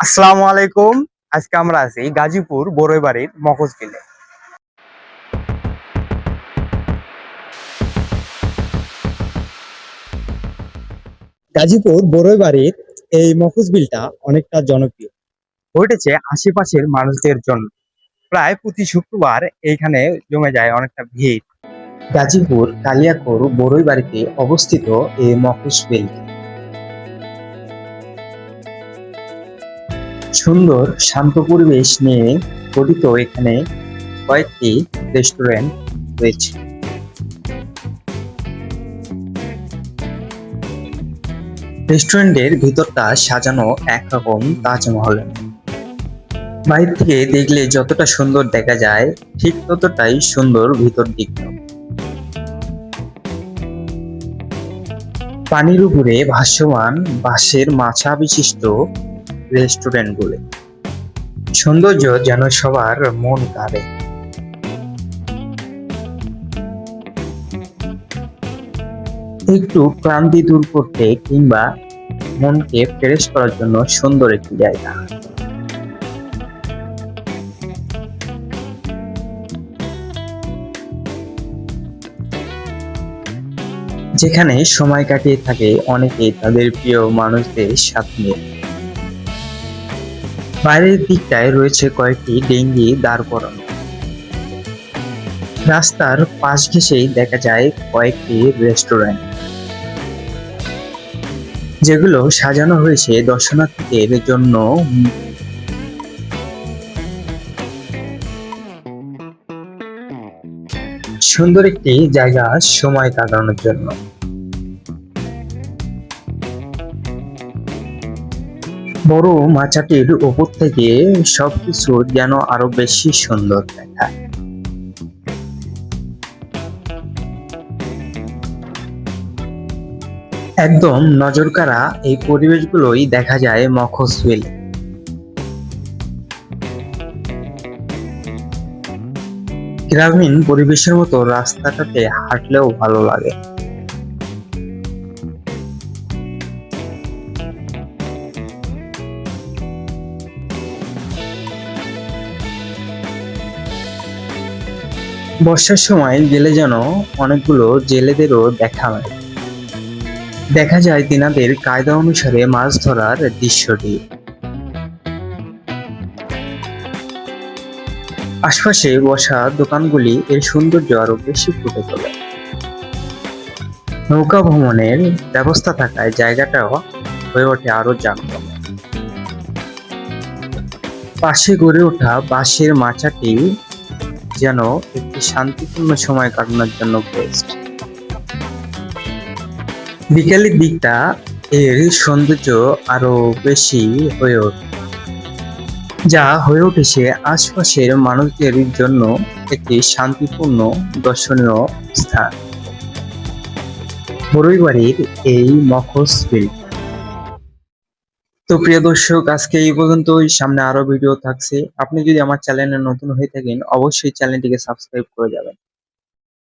আসসালামু আলাইকুম। আজকে আমরা আছি গাজীপুর বড়ইবাড়ির মকজবিলে গাজীপুর বড়ইবাড়ির এই মকজবিলটা অনেকটা জনপ্রিয়। উঠেছে আশেপাশের মানুষদের জন্য। প্রায় প্রতি শুক্রবার এইখানে জমে যায় অনেকটা ভিড়। গাজীপুর কালিয়াকোর বড়ইবাড়িতে অবস্থিত এই মকজবিলটি সুন্দর শান্ত পরিবেশ নিয়ে গঠিত এখানে কয়েকটি রেস্টুরেন্ট রয়েছে। রেস্টুরেন্টের ভিতরটা সাজানো একরকম তাজমহল। বাইরে থেকে দেখলে যতটা সুন্দর দেখা যায়, ঠিক ততটাই সুন্দর ভিতর দিকটা পানির উপরে ভাসমান বাঁশের মাছা বিশিষ্ট রেস্টুরেন্টগুলো সৌন্দর্য যেন সবার মন কাড়ে একটু ক্লান্তি দূর করতে কিংবা মনকে ফ্রেশ করার জন্য সুন্দর একটি জায়গা। যেখানে সময় কাটিয়ে থাকে অনেকে তাদের প্রিয় মানুষদের সাথে। নিয়ে বাইরের দিকটায় রয়েছে কয়েকটি ডেঙ্গি দাঁড় করানো রাস্তার পাশ ঘেঁষেই দেখা যায় কয়েকটি রেস্টুরেন্ট। যেগুলো সাজানো হয়েছে দর্শনার্থীদের জন্য। সুন্দর একটি জায়গা সময় কাটানোর জন্য। বড় মাচাটির উপর থেকে সবকিছু যেন আরও বেশি সুন্দর দেখায়। একদম নজর নজরকাড়া এই পরিবেশগুলোই দেখা যায় মখসবিল গ্রামীণ পরিবেশের মতো রাস্তাটাতে হাঁটলেও ভালো লাগে। বর্ষার সময় গেলে যেন অনেকগুলো জেলেদেরও দেখা হয়। দেখা যায় তিনাদের কায়দা অনুসারে মাছ ধরার দৃশ্যটি। আশপাশে বসা দোকানগুলি এর সৌন্দর্য আরও বেশি ফুটে তোলে। নৌকা ভ্রমণের ব্যবস্থা থাকায় জায়গাটাও হয়ে ওঠে আরও জাগ্রত পাশে গড়ে ওঠা বাঁশের মাচাটি যেন একটি শান্তিপূর্ণ সময় কাটানোর জন্য বেস্ট বিকেলের দিকটা এর সৌন্দর্য আরও বেশি হয়ে ওঠে। যা হয়ে উঠেছে আশপাশের মানুষদের জন্য একটি শান্তিপূর্ণ দর্শনীয় স্থান। বড়ইবাড়ির এই মখস বিল তো প্রিয় দর্শক, আজকে এই পর্যন্তই। সামনে আরও ভিডিও থাকছে। আপনি যদি আমার চ্যানেলে নতুন হয়ে থাকেন, অবশ্যই চ্যানেলটিকে সাবস্ক্রাইব করে যাবেন।